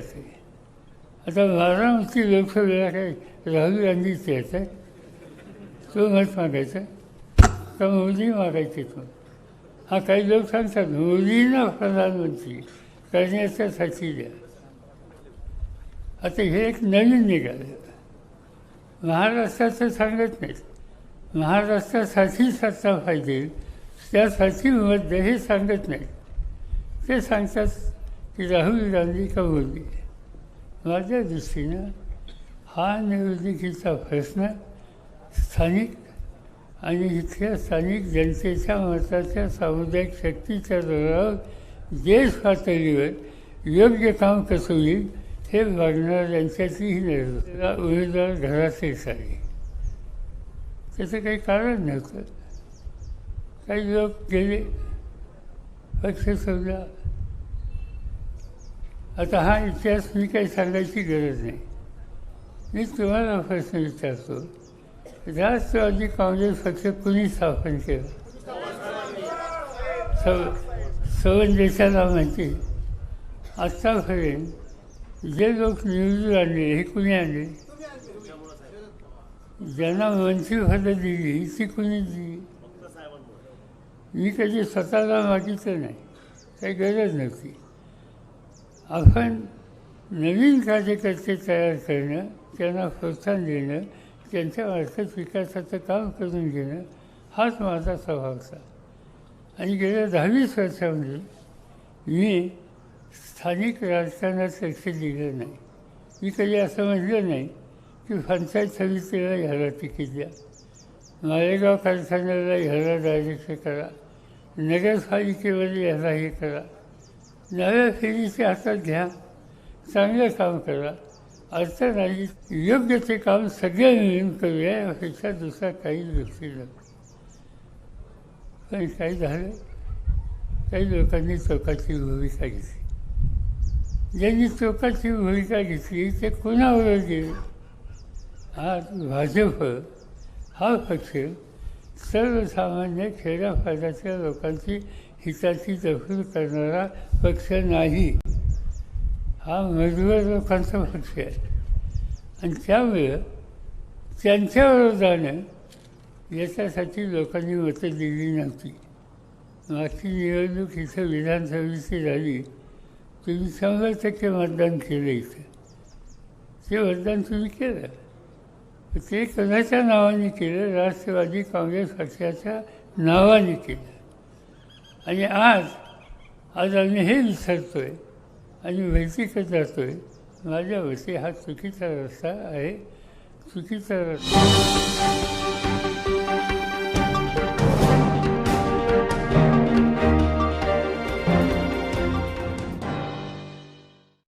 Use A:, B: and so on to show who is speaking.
A: देशात आता वाराणसी लोकसभेला काय राहुल गांधीच यायचं तो मत मागायचा तर मोदी मागायचे तो. हा काही लोक सांगतात मोदींना प्रधानमंत्री करण्याच्यासाठी द्या. आता हे एक नवीन निघालं. महाराष्ट्राचं सांगत नाहीत. महाराष्ट्रासाठी सत्ता पाहिजे त्यासाठी मत हे सांगत नाहीत. ते सांगतात की राहुल गांधी का मोदी माझ्या दृष्टीनं हा निवडणुकीचा प्रश्न स्थानिक आणि इथल्या स्थानिक जनतेच्या मताच्या सामुदायिक शक्तीच्या जोरावर देश पातळीवर योग्य काम कसं होईल हे बघणार यांच्यातलीही निर्णय उमेदवार घरातच आले त्याचं काही कारण नव्हतं. काही लोक गेले. पक्ष सोडला. आता हा इतिहास मी काही सांगायची गरज नाही. मी तुम्हाला प्रश्न विचारतो. राष्ट्रवादी काँग्रेस पक्ष कुणी स्थापन केलं? सव सवन देशाला माहिती. आत्तापर्यंत जे लोक निवडून आणले हे कुणी आणले? ज्यांना मंत्रिपदं दिली ती कुणी दिली? मी कधी स्वतःला मागितलं नाही. काही गरज नव्हती. आपण नवीन कार्यकर्ते तयार करणं त्यांना प्रोत्साहन देणं त्यांच्या आर्थिक विकासाचं काम करून घेणं हाच माझा स्वभाव होता. आणि गेल्या दहावीस वर्षामध्ये मी स्थानिक राजकारणात लक्ष दिलं नाही. मी कधी असं म्हटलं नाही की पंचायत समितीला ह्याला तिकीट द्या. मालेगाव कारखान्याला ह्याला डायरेक्ट करा. नगरपालिकेमध्ये ह्याला हे करा. नव्या फेरीचे हातात घ्या चांगलं काम करा. अर्थ नाही योग्य ते काम सगळे मिळून करूया यापेक्षा दुसरा काही गोष्टी नाही. पण काही झालं काही लोकांनी चौकाची भूमिका घेतली. ज्यांनी चौकाची भूमिका घेतली ते कोणावर गेले? आज भाजप हा पक्ष सर्वसामान्य खेड्यापाड्याच्या लोकांची हिताची दखल करणारा पक्ष नाही. हा मजबूर लोकांचा पक्ष आहे. आणि त्यामुळं त्यांच्या विरोधानं याच्यासाठी लोकांनी मतं दिली नव्हती. मागची निवडणूक इथं विधानसभेची झाली. तुम्ही शंभर टक्के मतदान केलं इथं. ते मतदान तुम्ही केलं. ते कोणाच्या नावाने केलं? राष्ट्रवादी काँग्रेस पक्षाच्या नावाने केलं. आणि आज आज आम्ही हे आहे आणि वैदिकच आहे माझ्या वती हा चुकीचा रस्ता आहे. चुकीचा रस्ता